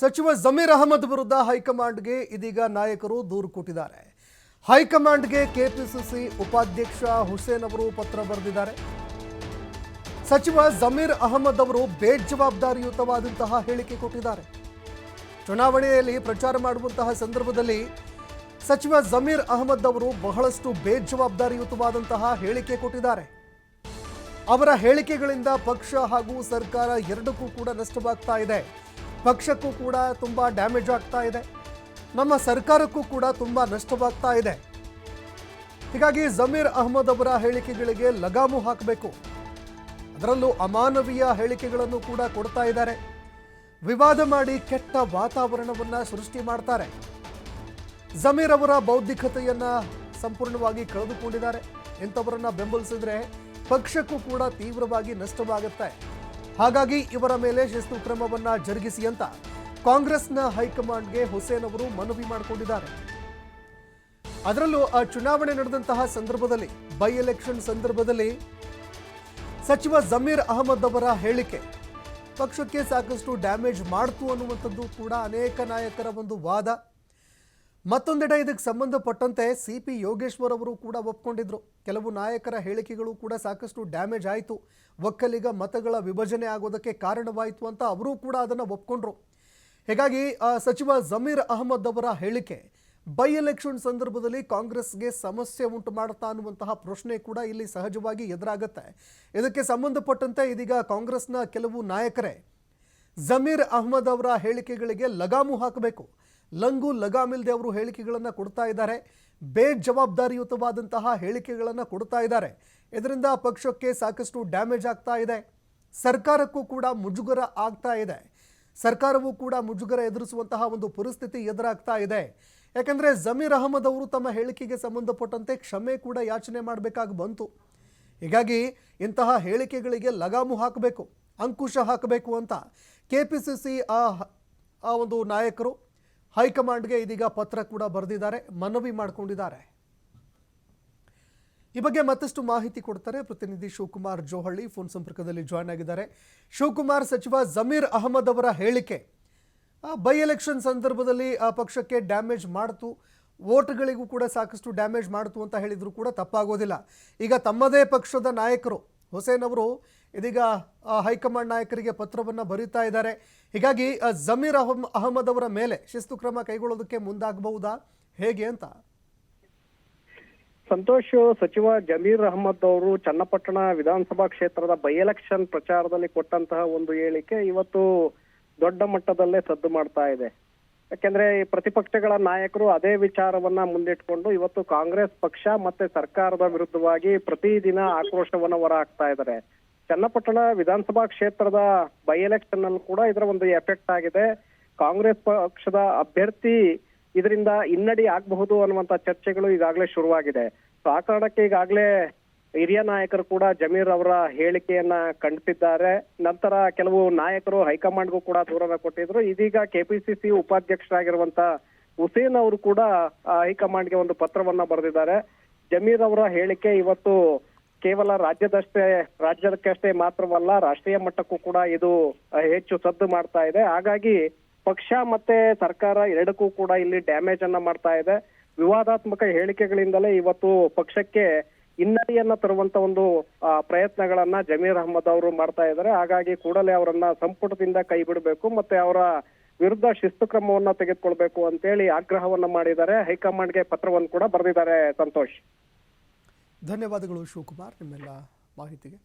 ಸಚಿವ ಜಮೀರ್ ಅಹಮದ್ ವಿರುದ್ಧ ಹೈಕಮಾಂಡ್ಗೆ ಇದೀಗ ನಾಯಕರು ದೂರು ಕೊಟ್ಟಿದ್ದಾರೆ. ಹೈಕಮಾಂಡ್ಗೆ ಕೆಪಿಸಿಸಿ ಉಪಾಧ್ಯಕ್ಷ ಹುಸೇನ್ ಅವರು ಪತ್ರ ಬರೆದಿದ್ದಾರೆ. ಸಚಿವ ಜಮೀರ್ ಅಹಮದ್ ಅವರು ಬೇಜವಾಬ್ದಾರಿಯುತವಾದಂತಹ ಹೇಳಿಕೆ ಕೊಟ್ಟಿದ್ದಾರೆ. ಚುನಾವಣೆಯಲ್ಲಿ ಪ್ರಚಾರ ಮಾಡುವಂತಹ ಸಂದರ್ಭದಲ್ಲಿ ಸಚಿವ ಜಮೀರ್ ಅಹಮದ್ ಅವರು ಬಹಳಷ್ಟು ಬೇಜವಾಬ್ದಾರಿಯುತವಾದಂತಹ ಹೇಳಿಕೆ ಕೊಟ್ಟಿದ್ದಾರೆ. ಅವರ ಹೇಳಿಕೆಗಳಿಂದ ಪಕ್ಷ ಹಾಗೂ ಸರ್ಕಾರ ಎರಡಕ್ಕೂ ಕೂಡ ನಷ್ಟವಾಗ್ತಾ ಇದೆ. ಪಕ್ಷಕ್ಕೂ ಕೂಡ ತುಂಬ ಡ್ಯಾಮೇಜ್ ಆಗ್ತಾ ಇದೆ. ನಮ್ಮ ಸರ್ಕಾರಕ್ಕೂ ಕೂಡ ತುಂಬ ನಷ್ಟವಾಗ್ತಾ ಇದೆ. ಹೀಗಾಗಿ ಜಮೀರ್ ಅಹಮದ್ ಅವರ ಹೇಳಿಕೆಗಳಿಗೆ ಲಗಾಮು ಹಾಕಬೇಕು. ಅದರಲ್ಲೂ ಅಮಾನವೀಯ ಹೇಳಿಕೆಗಳನ್ನು ಕೂಡ ಕೊಡ್ತಾ ಇದ್ದಾರೆ. ವಿವಾದ ಮಾಡಿ ಕೆಟ್ಟ ವಾತಾವರಣವನ್ನು ಸೃಷ್ಟಿ ಮಾಡ್ತಾರೆ. ಜಮೀರ್ ಅವರ ಬೌದ್ಧಿಕತೆಯನ್ನು ಸಂಪೂರ್ಣವಾಗಿ ಕಳೆದುಕೊಂಡಿದ್ದಾರೆ. ಇಂಥವರನ್ನ ಬೆಂಬಲಿಸಿದ್ರೆ ಪಕ್ಷಕ್ಕೂ ಕೂಡ ತೀವ್ರವಾಗಿ ನಷ್ಟವಾಗುತ್ತೆ. ಹಾಗಾಗಿ ಇವರ ಮೇಲೆ ಶಿಸ್ತು ಕ್ರಮವನ್ನ ಜರುಗಿಸಿ ಅಂತ ಕಾಂಗ್ರೆಸ್ನ ಹೈಕಮಾಂಡ್ಗೆ ಹುಸೇನ್ ಅವರು ಮನವಿ ಮಾಡಿಕೊಂಡಿದ್ದಾರೆ. ಅದರಲ್ಲೂ ಆ ಚುನಾವಣೆ ನಡೆದಂತಹ ಸಂದರ್ಭದಲ್ಲಿ, ಬೈ ಎಲೆಕ್ಷನ್ ಸಂದರ್ಭದಲ್ಲಿ ಸಚಿವ ಜಮೀರ್ ಅಹಮದ್ ಅವರ ಹೇಳಿಕೆ, ಪಕ್ಷಕ್ಕೆ ಸಾಕಷ್ಟು ಡ್ಯಾಮೇಜ್ ಮಾಡ್ತು ಅನ್ನುವಂಥದ್ದು ಕೂಡ ಅನೇಕ ನಾಯಕರ ಒಂದು ವಾದ. ಮತ್ತೊಂದೆಡೆ ಇದಕ್ಕೆ ಸಂಬಂಧಪಟ್ಟಂತೆ ಸಿ ಪಿ ಯೋಗೇಶ್ವರ್ ಅವರು ಕೂಡ ಒಪ್ಕೊಂಡಿದ್ರು. ಕೆಲವು ನಾಯಕರ ಹೇಳಿಕೆಗಳು ಕೂಡ ಸಾಕಷ್ಟು ಡ್ಯಾಮೇಜ್ ಆಯಿತು. ಒಕ್ಕಲಿಗ ಮತಗಳ ವಿಭಜನೆ ಆಗೋದಕ್ಕೆ ಕಾರಣವಾಯಿತು ಅಂತ ಅವರೂ ಕೂಡ ಅದನ್ನು ಒಪ್ಕೊಂಡ್ರು. ಹೀಗಾಗಿ ಸಚಿವ ಜಮೀರ್ ಅಹಮದ್ ಅವರ ಹೇಳಿಕೆ, ಬೈ ಎಲೆಕ್ಷನ್ ಸಂದರ್ಭದಲ್ಲಿ ಕಾಂಗ್ರೆಸ್ಗೆ ಸಮಸ್ಯೆ ಉಂಟು ಮಾಡುತ್ತಾ ಅನ್ನುವಂತಹ ಪ್ರಶ್ನೆ ಕೂಡ ಇಲ್ಲಿ ಸಹಜವಾಗಿ ಎದುರಾಗುತ್ತೆ. ಇದಕ್ಕೆ ಸಂಬಂಧಪಟ್ಟಂತೆ ಇದೀಗ ಕಾಂಗ್ರೆಸ್ನ ಕೆಲವು ನಾಯಕರೇ, ಜಮೀರ್ ಅಹಮದ್ ಅವರ ಹೇಳಿಕೆಗಳಿಗೆ ಲಗಾಮು ಹಾಕಬೇಕು. ಲಂಗು ಲಗಾಮಿಲ್ದೆ ಅವರು ಹೇಳಿಕೆಗಳನ್ನು ಕೊಡ್ತಾ ಇದ್ದಾರೆ. ಬೇಜವಾಬ್ದಾರಿಯುತವಾದಂತಹ ಹೇಳಿಕೆಗಳನ್ನು ಕೊಡ್ತಾ ಇದ್ದಾರೆ. ಇದರಿಂದ ಪಕ್ಷಕ್ಕೆ ಸಾಕಷ್ಟು ಡ್ಯಾಮೇಜ್ ಆಗ್ತಾ ಇದೆ. ಸರ್ಕಾರಕ್ಕೂ ಕೂಡ ಮುಜುಗರ ಆಗ್ತಾ ಇದೆ. ಸರ್ಕಾರವೂ ಕೂಡ ಮುಜುಗರ ಎದುರಿಸುವಂತಹ ಒಂದು ಪರಿಸ್ಥಿತಿ ಎದುರಾಗ್ತಾ ಇದೆ. ಯಾಕೆಂದರೆ ಜಮೀರ್ ಅಹಮದ್ ಅವರು ತಮ್ಮ ಹೇಳಿಕೆಗೆ ಸಂಬಂಧಪಟ್ಟಂತೆ ಕ್ಷಮೆ ಕೂಡ ಯಾಚನೆ ಮಾಡಬೇಕಾಗಿ ಬಂತು. ಹೀಗಾಗಿ ಇಂತಹ ಹೇಳಿಕೆಗಳಿಗೆ ಲಗಾಮು ಹಾಕಬೇಕು, ಅಂಕುಶ ಹಾಕಬೇಕು ಅಂತ ಕೆ ಪಿ ಸಿ ಸಿ ಆ ಒಂದು ನಾಯಕರು ಹೈಕಮಾಂಡ್ಗೆ ಇದೀಗ ಪತ್ರ ಕೂಡ ಬರೆದಿದ್ದಾರೆ, ಮನವಿ ಮಾಡಿಕೊಂಡಿದ್ದಾರೆ. ಈ ಬಗ್ಗೆ ಮತ್ತಷ್ಟು ಮಾಹಿತಿ ಕೊಡ್ತಾರೆ ಪ್ರತಿನಿಧಿ ಶಿವಕುಮಾರ್ ಜೋಹಳ್ಳಿ, ಫೋನ್ ಸಂಪರ್ಕದಲ್ಲಿ ಜಾಯ್ನ್ ಆಗಿದ್ದಾರೆ. ಶಿವಕುಮಾರ್, ಸಚಿವ ಜಮೀರ್ ಅಹಮದ್ ಅವರ ಹೇಳಿಕೆ ಬೈ ಎಲೆಕ್ಷನ್ ಸಂದರ್ಭದಲ್ಲಿ ಆ ಪಕ್ಷಕ್ಕೆ ಡ್ಯಾಮೇಜ್ ಮಾಡ್ತು, ವೋಟ್ಗಳಿಗೂ ಕೂಡ ಸಾಕಷ್ಟು ಡ್ಯಾಮೇಜ್ ಮಾಡ್ತು ಅಂತ ಹೇಳಿದ್ರು ಕೂಡ ತಪ್ಪಾಗೋದಿಲ್ಲ. ಈಗ ತಮ್ಮದೇ ಪಕ್ಷದ ನಾಯಕರು ಹುಸೇನ್ ಅವರು ಇದೀಗ ಹೈಕಮಾಂಡ್ ನಾಯಕರಿಗೆ ಪತ್ರವನ್ನು ಬರೀತಾ ಇದ್ದಾರೆ. ಹೀಗಾಗಿ ಜಮೀರ್ ಅಹಮ್, ಅಹಮದ್ ಅವರ ಮೇಲೆ ಶಿಸ್ತು ಕ್ರಮ ಕೈಗೊಳ್ಳೋದಕ್ಕೆ ಮುಂದಾಗಬಹುದಾ? ಹೇಗೆ ಅಂತ? ಸಂತೋಷ್, ಸಚಿವ ಜಮೀರ್ ಅಹಮದ್ ಅವರು ಚನ್ನಪಟ್ಟಣ ವಿಧಾನಸಭಾ ಕ್ಷೇತ್ರದ ಬೈ ಎಲೆಕ್ಷನ್ ಪ್ರಚಾರದಲ್ಲಿ ಕೊಟ್ಟಂತಹ ಒಂದು ಹೇಳಿಕೆ ಇವತ್ತು ದೊಡ್ಡ ಮಟ್ಟದಲ್ಲೇ ಸದ್ದು ಮಾಡ್ತಾ ಇದೆ. ಯಾಕೆಂದ್ರೆ ಪ್ರತಿಪಕ್ಷಗಳ ನಾಯಕರು ಅದೇ ವಿಚಾರವನ್ನ ಮುಂದಿಟ್ಕೊಂಡು ಇವತ್ತು ಕಾಂಗ್ರೆಸ್ ಪಕ್ಷ ಮತ್ತೆ ಸರ್ಕಾರದ ವಿರುದ್ಧವಾಗಿ ಪ್ರತಿದಿನ ಆಕ್ರೋಶವನ್ನ ಹೊರ ಹಾಕ್ತಾ ಇದ್ದಾರೆ. ಚನ್ನಪಟ್ಟಣ ವಿಧಾನಸಭಾ ಕ್ಷೇತ್ರದ ಬೈ ಎಲೆಕ್ಷನ್ ಅಲ್ಲಿ ಕೂಡ ಇದರ ಒಂದು ಎಫೆಕ್ಟ್ ಆಗಿದೆ. ಕಾಂಗ್ರೆಸ್ ಪಕ್ಷದ ಅಭ್ಯರ್ಥಿ ಇದರಿಂದ ಹಿನ್ನಡಿ ಆಗಬಹುದು ಅನ್ನುವಂತ ಚರ್ಚೆಗಳು ಈಗಾಗಲೇ ಶುರುವಾಗಿದೆ. ಸೊ ಆ ಕಾರಣಕ್ಕೆ ಈಗಾಗಲೇ ಹಿರಿಯ ನಾಯಕರು ಕೂಡ ಜಮೀರ್ ಅವರ ಹೇಳಿಕೆಯನ್ನ ಖಂಡಿಸಿದ್ದಾರೆ. ನಂತರ ಕೆಲವು ನಾಯಕರು ಹೈಕಮಾಂಡ್ಗೂ ಕೂಡ ದೂರನ ಕೊಟ್ಟಿದ್ರು. ಇದೀಗ ಕೆಪಿಸಿಸಿ ಉಪಾಧ್ಯಕ್ಷರಾಗಿರುವಂತ ಹುಸೇನ್ ಅವರು ಕೂಡ ಹೈಕಮಾಂಡ್ಗೆ ಒಂದು ಪತ್ರವನ್ನ ಬರೆದಿದ್ದಾರೆ. ಜಮೀರ್ ಅವರ ಹೇಳಿಕೆ ಇವತ್ತು ಕೇವಲ ರಾಜ್ಯದಷ್ಟೇ ರಾಜ್ಯಕ್ಕಷ್ಟೇ ಮಾತ್ರವಲ್ಲ, ರಾಷ್ಟ್ರೀಯ ಮಟ್ಟಕ್ಕೂ ಕೂಡ ಇದು ಹೆಚ್ಚು ಸದ್ದು ಮಾಡ್ತಾ ಇದೆ. ಹಾಗಾಗಿ ಪಕ್ಷ ಮತ್ತೆ ಸರ್ಕಾರ ಎರಡಕ್ಕೂ ಕೂಡ ಇಲ್ಲಿ ಡ್ಯಾಮೇಜ್ ಅನ್ನ ಮಾಡ್ತಾ ಇದೆ. ವಿವಾದಾತ್ಮಕ ಹೇಳಿಕೆಗಳಿಂದಲೇ ಇವತ್ತು ಪಕ್ಷಕ್ಕೆ ಹಿನ್ನಡೆಯನ್ನ ತರುವಂತ ಒಂದು ಪ್ರಯತ್ನಗಳನ್ನ ಜಮೀರ್ ಅಹಮದ್ ಅವರು ಮಾಡ್ತಾ ಇದ್ದಾರೆ. ಹಾಗಾಗಿ ಕೂಡಲೇ ಅವರನ್ನ ಸಂಪುಟದಿಂದ ಕೈ ಬಿಡಬೇಕು ಮತ್ತೆ ಅವರ ವಿರುದ್ಧ ಶಿಸ್ತು ಕ್ರಮವನ್ನ ತೆಗೆದುಕೊಳ್ಬೇಕು ಅಂತೇಳಿ ಆಗ್ರಹವನ್ನ ಮಾಡಿದ್ದಾರೆ. ಹೈಕಮಾಂಡ್ಗೆ ಪತ್ರವನ್ನು ಕೂಡ ಬರೆದಿದ್ದಾರೆ ಸಂತೋಷ್. ಧನ್ಯವಾದಗಳು ಶಿವಕುಮಾರ್, ನಿಮ್ಮೆಲ್ಲ ಮಾಹಿತಿಗೆ.